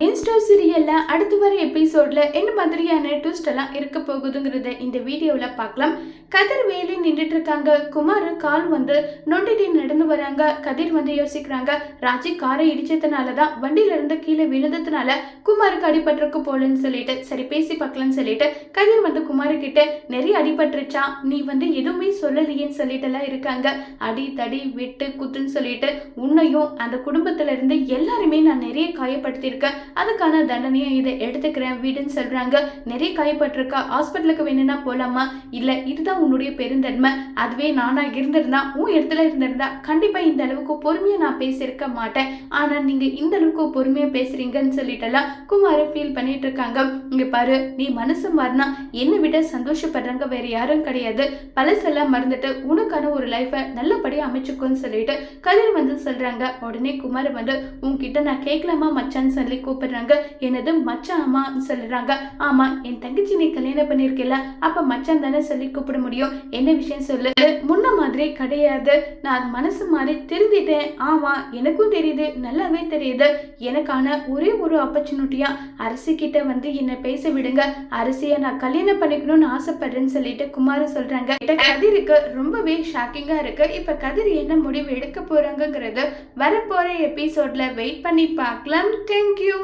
இன்ஸ்டோ சீரியலில் அடுத்து வர எபிசோட்ல என்ன மாதிரியான ட்விஸ்ட் எல்லாம் இருக்க போகுதுங்கிறத இந்த வீடியோவில் பார்க்கலாம். கதிர் வேலி நின்றுட்டு இருக்காங்க. குமார் கால் வந்து நொண்டிட்டு நடந்து வராங்க. கதிர் வந்து யோசிக்கிறாங்க ராஜி காரை இடிச்சதுனால தான் வண்டியில இருந்து கீழே விழுந்ததுனால குமாருக்கு அடிபட்டிருக்கு போலன்னு சொல்லிட்டு சரி பேசி பார்க்கலாம்னு சொல்லிட்டு கதிர் வந்து குமார்கிட்ட நிறைய அடிபட்டுருச்சா? நீ வந்து எதுவுமே சொல்லலையேன்னு சொல்லிட்டு எல்லாம் இருக்காங்க. அடி தடி வெட்டு குத்துன்னு சொல்லிட்டு உன்னையும் அந்த குடும்பத்திலிருந்து எல்லாருமே நான் நிறைய காயப்படுத்தியிருக்கேன். அதுக்கான தண்டனையை இதை எடுத்துக்கிறேன் வீடுன்னு சொல்றாங்க. நிறைய காயப்பட்டிருக்கா. ஹாஸ்பிட்டலுக்கு வேணும்னா போலாமா இல்ல இதுதான் உன்னுடைய பெருந்தன்மை. அதுவே நானா இருந்திருந்தா உன் இடத்துல இருந்திருந்தா கண்டிப்பா இந்த அளவுக்கு பொறுமையா நான் பேசியிருக்க மாட்டேன். ஆனா நீங்க இந்த அளவுக்கு பொறுமையா பேசுறீங்கன்னு சொல்லிட்டுலாம் குமார ஃபீல் பண்ணிட்டு இருக்காங்க. இங்க பாரு நீ மனசு மாறினா என்னை விட சந்தோஷப்படுறாங்க வேற யாரும் கிடையாது. பழசெல்லாம் மறந்துட்டு உனக்கான ஒரு லைஃபை நல்லபடியா அமைச்சுக்கோன்னு சொல்லிட்டு கதிர் வந்து சொல்றாங்க. உடனே குமார் வந்து உன்கிட்ட நான் கேட்கலாமா மச்சான்னு சொல்லி கூப்பிடுறாங்க. எனது மச்சான் அம்மான்னு சொல்லுறாங்க. ஆமா என் தங்கச்சி நீ கல்யாணம் பண்ணிருக்கல அப்ப மச்சான் தானே சொல்லி கூப்பிட முடியும். என்ன விஷயம் சொல்லு. முன்ன மாதிரி கிடையாது. நான் மனசு மாதிரி திருந்திட்டேன். ஆமா எனக்கும் தெரியுது நல்லாவே தெரியுது. எனக்கான ஒரே ஒரு ஆப்பர்ச்சுனிட்டியா அரசி கிட்ட வந்து என்ன பேச விடுங்க. அரசிய நான் கல்யாணம் பண்ணிக்கணும்னு ஆசைப்படுறேன்னு சொல்லிட்டு குமார் சொல்றாங்க. கதிருக்கு ரொம்பவே ஷாக்கிங்கா இருக்கு. இப்ப கதிர் என்ன முடிவு எடுக்க போறாங்கங்கிறது வரப்போற எபிசோட்ல வெயிட் பண்ணி பார்க்கலாம் தேங்க்யூ